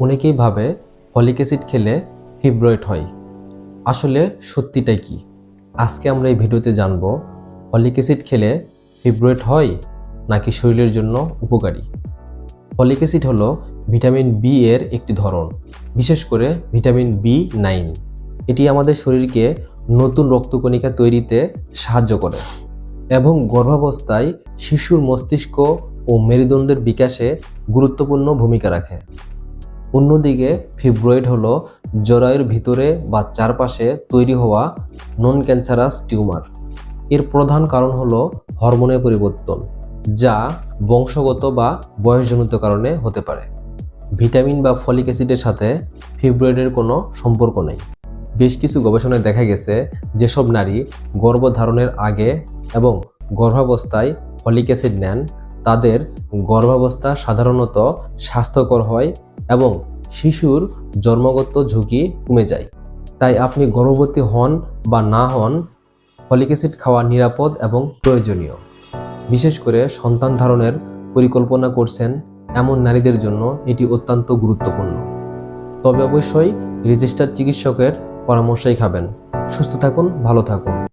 অনেকেই ভাবে folic acid খেলে ফিব্রয়েড হয়। আসলে সত্যিটাই কি? আজকে আমরা এই ভিডিওতে জানব ফলিক অ্যাসিড খেলে ফিব্রয়েড হয় নাকি শরীরের জন্য উপকারী? ফলিক অ্যাসিড হলো ভিটামিন বি এর একটি ধরন, বিশেষ করে ভিটামিন বি নাইন। এটি আমাদের শরীরকে নতুন রক্তকণিকা তৈরিতে সাহায্য করে এবং গর্ভাবস্থায় শিশুর মস্তিষ্ক ও মেরুদণ্ডের বিকাশে গুরুত্বপূর্ণ ভূমিকা রাখে। অন্যদিকে ফিব্রয়েড হলো জরায়ুর ভিতরে বা চারপাশে তৈরি হওয়া নন ক্যান্সারাস টিউমার এর প্রধান কারণ হলো হরমোনের পরিবর্তন, যা বংশগত বা বয়সজনিত কারণে হতে পারে। ভিটামিন বা ফলিক অ্যাসিডের সাথে ফিব্রয়েডের কোনো সম্পর্ক নেই। বেশ কিছু গবেষণায় দেখা গেছে যেসব নারী গর্ভধারণের আগে এবং গর্ভাবস্থায় ফলিক অ্যাসিড নেন, তাদের গর্ভাবস্থা সাধারণত স্বাস্থ্যকর হয় এবং শিশুর জন্মগত ঝুঁকি কমে যায়। তাই আপনি গর্ভবতী হন বা না হন, ফলিক অ্যাসিড খাওয়া নিরাপদ এবং প্রয়োজনীয়। বিশেষ করে সন্তান ধারণের পরিকল্পনা করছেন এমন নারীদের জন্য এটি অত্যন্ত গুরুত্বপূর্ণ। তবে অবশ্যই রেজিস্টার চিকিৎসকের পরামর্শই খাবেন। সুস্থ থাকুন, ভালো থাকুন।